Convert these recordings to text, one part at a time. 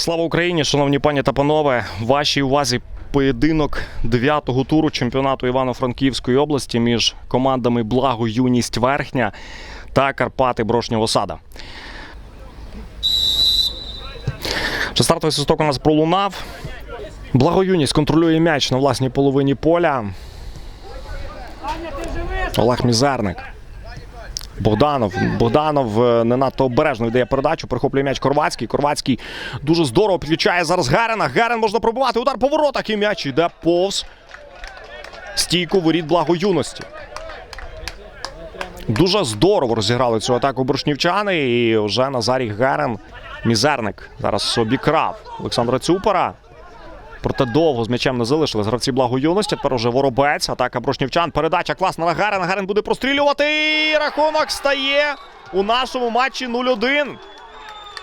Слава Україні, шановні пані та панове. Вашій увазі поєдинок 9-го туру чемпіонату Івано-Франківської області між командами Благо Юність Верхня та Карпати Брошнього Сада. Стартовий свисток у нас пролунав. Благо Юність контролює м'яч на власній половині поля. Олег Мізерник. Богданов. Богданов е, не надто обережно віддає передачу, прихоплює м'яч Корвацький. Корвацький дуже здорово підключає зараз Герена. Герен можна пробивати. Удар по воротах і м'яч йде повз стійку воріт благо юності. Дуже здорово розіграли цю атаку боршнівчани. І вже Назарій Герен, мізерник. Зараз обікрав Олександра Цюпера. Проте довго з м'ячем не залишились гравці благо юності. Тепер уже воробець. Атака брошнівчан. Передача класна на Гарена. Гарен буде прострілювати. І рахунок стає у нашому матчі 0-1.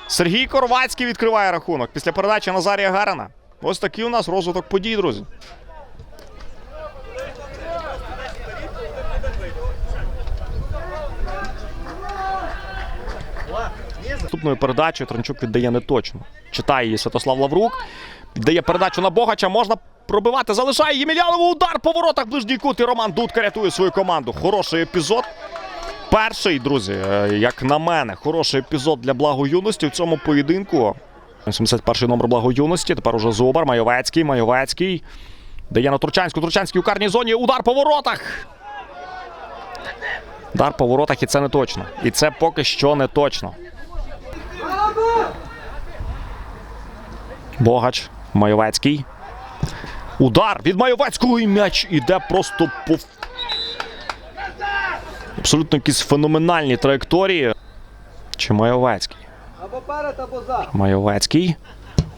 Сергій Корвацький відкриває рахунок після передачі Назарія Гарена. Ось такий у нас розвиток подій, друзі. Наступною передачею Транчук віддає неточно. Читає її Святослав Лаврук. Віддає передачу на Богача. Можна пробивати. Залишає Ємельянову удар по воротах ближній кут. І Роман Дудка рятує свою команду. Хороший епізод. Перший, друзі, е, як на мене, хороший епізод для благо юності в цьому поєдинку. 71-й номер благо юності. Тепер уже Зубар, Майовецький, Майовецький. Дає на Турчанську. Турчанський у карній зоні. Удар по воротах. Удар по воротах, і це не точно. І це поки що не точно. Богач, Майовецький. Удар від Майовецького і м'яч іде просто по абсолютно якісь феноменальні траєкторії. Чи Майовецький? Майовецький.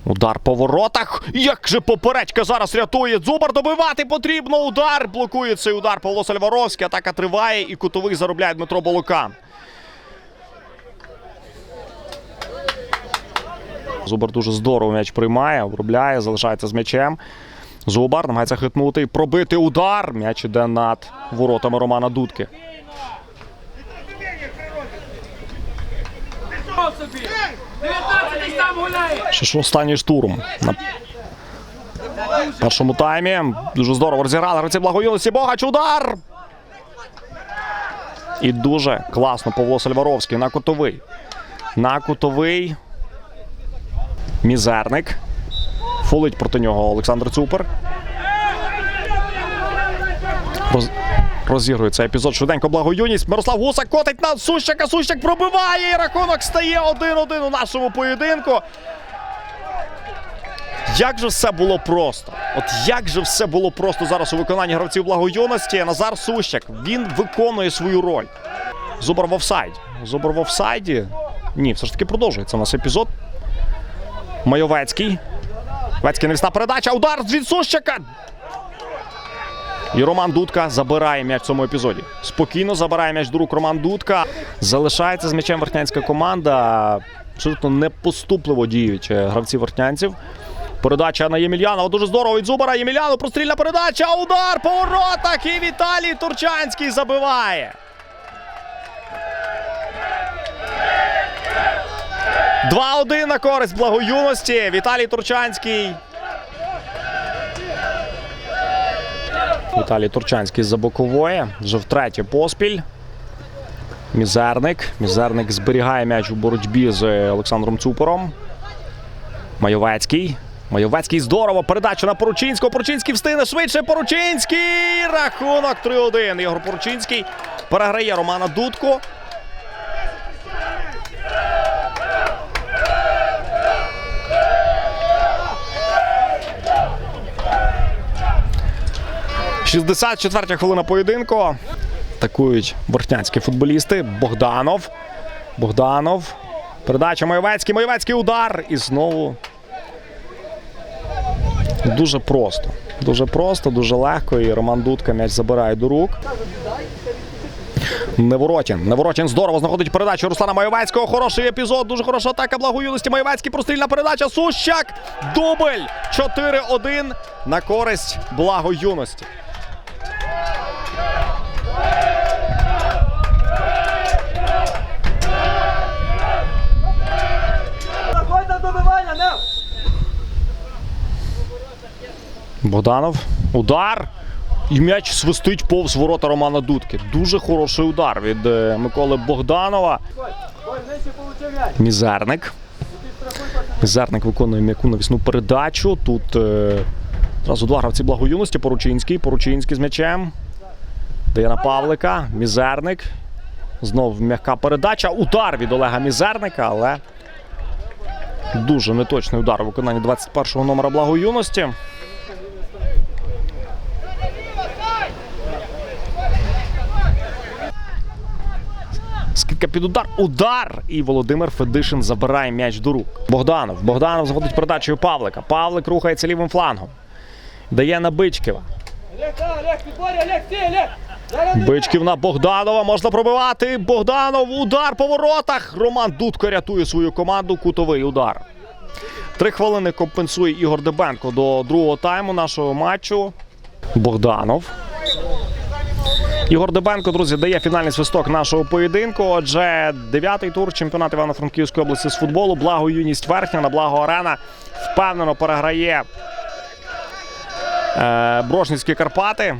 Удар по воротах. Як же поперечка зараз рятує. Зубар добивати потрібно. Удар. Блокує цей удар Павло Сальваровський. Атака триває і кутовий заробляє Дмитро Болокан. Зубар дуже здорово м'яч приймає, обробляє, залишається з м'ячем. Зубар намагається хитнути і пробити удар. М'яч іде над воротами Романа Дудки. собі! 19-й сам гуляє! Ще ж останній штурм. На першому таймі. Дуже здорово розіграли гравці благоюності. Богач удар. І дуже класно Павло Сальваровський на кутовий. На кутовий. Мізерник. Фолить проти нього Олександр Цупер. Роз... Розігрує епізод швиденько благоюність. Мирослав Гусак котить на Сущака. Сущак пробиває. І рахунок стає 1-1 у нашому поєдинку. Як же все було просто? От як же все було просто зараз у виконанні гравців благоюності. Назар Сущак. Він виконує свою роль. Зубар в офсайді. Зубар в офсайді. Ні, все ж таки продовжується у нас епізод. Майовецький. Вецький навісна передача. Удар від Сущака. І Роман Дудка забирає м'яч в цьому епізоді. Спокійно забирає м'яч до Роман Дудка. Залишається з м'ячем вертнянська команда. Абсолютно непоступливо діють е, гравці вертнянців. Передача на Ємельянова. Дуже здорово від Зубара. Ємельянов прострільна передача. Удар по воротах. І Віталій Турчанський забиває. 2-1 на користь благоюності. Віталій Турчанський. Віталій Турчанський за бокової. Вже втретє поспіль. Мізерник. Мізерник зберігає м'яч у боротьбі з е, Олександром Цупором. Майовецький. Майовецький здорово. Передача на Поручинського. Поручинський встигне швидше. Поручинський. Рахунок 3-1. Ігор Поручинський переграє Романа Дудко. 64-та хвилина поєдинку. Атакують бортнянські футболісти. Богданов. Богданов. Передача Майовецький. Майовецький удар. І знову дуже просто. Дуже просто, дуже легко. І Роман Дудка м'яч забирає до рук. Неворотін. Неворотін здорово знаходить передачу Руслана Майовецького. Хороший епізод. Дуже хороша атака. благо юності. Майовецький. Прострільна передача. Сущак. Дубль. 4-1 на користь благо юності. Богданов. Удар. І м'яч свистить повз ворота Романа Дудки. Дуже хороший удар від е, Миколи Богданова. Мізерник. Мізерник виконує м'яку навісну передачу. Тут е, зразу два гравці благоюності. Поручинський. Поручинський з м'ячем. Дає на Павлика. Мізерник. Знов м'яка передача. Удар від Олега Мізерника, але дуже неточний удар у виконанні 21-го номера благоюності. Скидка під удар. Удар! І Володимир Федишин забирає м'яч до рук. Богданов. Богданов заходить передачею Павлика. Павлик рухається лівим флангом. Дає на Бичківа. Бичків на Богданова. Можна пробивати. Богданов. Удар по воротах. Роман Дудко рятує свою команду. Кутовий удар. Три хвилини компенсує Ігор Дебенко до другого тайму нашого матчу. Богданов. Ігор Дебенко, друзі, дає фінальний свисток нашого поєдинку. Отже, дев'ятий тур чемпіонату Івано-Франківської області з футболу. Благо юність верхня на благо арена впевнено переграє е, Брошницькі Карпати.